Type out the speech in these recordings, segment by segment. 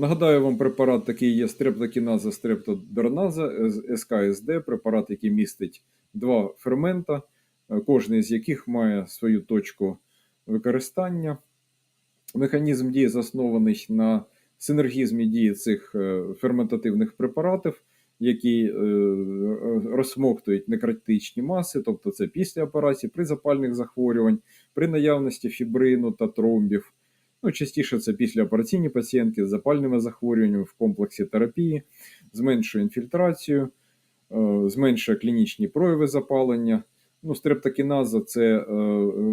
Нагадаю вам, препарат такий є стрептокіназа, стрептодерназа, СКСД, препарат, який містить два фермента, е, кожний з яких має свою точку використання. Механізм дії заснований на синергізмі дії цих е, ферментативних препаратів, які е, розсмоктують некротичні маси, тобто це після операції, при запальних захворювань, при наявності фібрину та тромбів. Ну, частіше це післяопераційні пацієнтки з запальними захворюваннями в комплексі терапії, зменшує інфільтрацію, е, зменшує клінічні прояви запалення. Ну, стрептокіназа це е,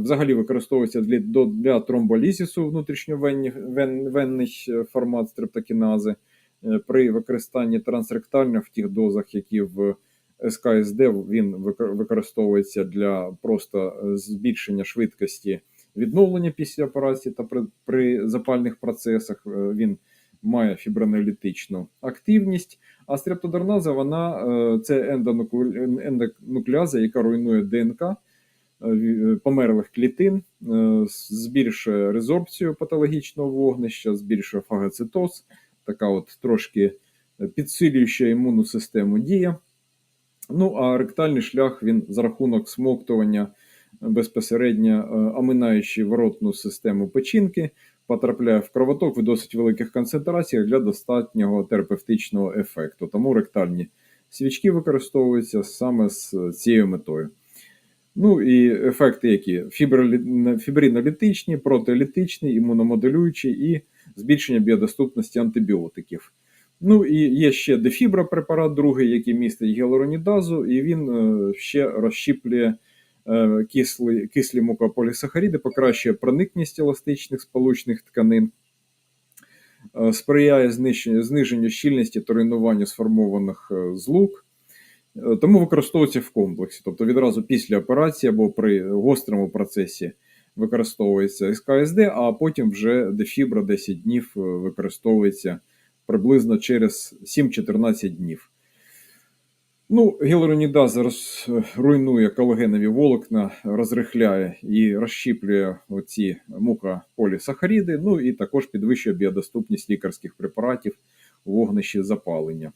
взагалі використовується для, для тромболізісу внутрішньовенний вен, венний е, формат стрептокінази при використанні трансректально в тих дозах, які в СКСД він використовується для просто збільшення швидкості відновлення після операції та при, при запальних процесах. Е, Він має фібронолітичну активність. А стрептодерназа вона е, це ендонукле- ендонуклеаза, яка руйнує ДНК е, померлих клітин, збільшує резорбцію патологічного вогнища, збільшує фагоцитоз, така от трошки підсилююча імунну систему дія. Ну а ректальний шлях він за рахунок смоктування безпосередньо е, оминаючи воротну систему печінки, потрапляє в кровоток в досить великих концентраціях для достатнього терапевтичного ефекту. Тому ректальні свічки використовуються саме з цією метою. Ну і ефекти, які фібринолітичні, протилітичні, імуномодулюючі і збільшення біодоступності антибіотиків. Ну і є ще дефібропрепарат, другий, який містить гіалуронідазу, і він е, ще розщіплює кислі, кислі мукополісахаріди, покращує проникність еластичних сполучних тканин, е, сприяє знищенню, зниженню щільності та руйнуванню сформованих е, злук. Е, Тому використовується в комплексі, тобто відразу після операції або при гострому процесі використовується СКСД, а потім вже дефібра 10 днів е, використовується приблизно через 7-14 днів. Ну, гіалуронідаза роз, руйнує колагенові волокна, розрихляє і розщіплює оці мукополісахаріди, ну і також підвищує біодоступність лікарських препаратів у вогнищі запалення.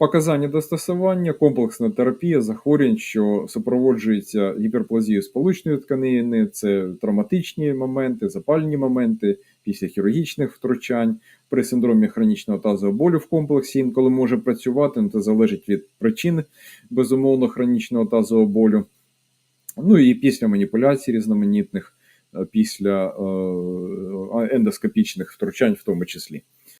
Показання до стосування, комплексна терапія захворювань, що супроводжується гіперплазією сполучної тканини, це травматичні моменти, запальні моменти після хірургічних втручань, при синдромі хронічного тазового болю в комплексі інколи може працювати, це залежить від причин безумовно хронічного тазового болю. Ну і після маніпуляцій різноманітних, е, після е, ендоскопічних втручань, в тому числі.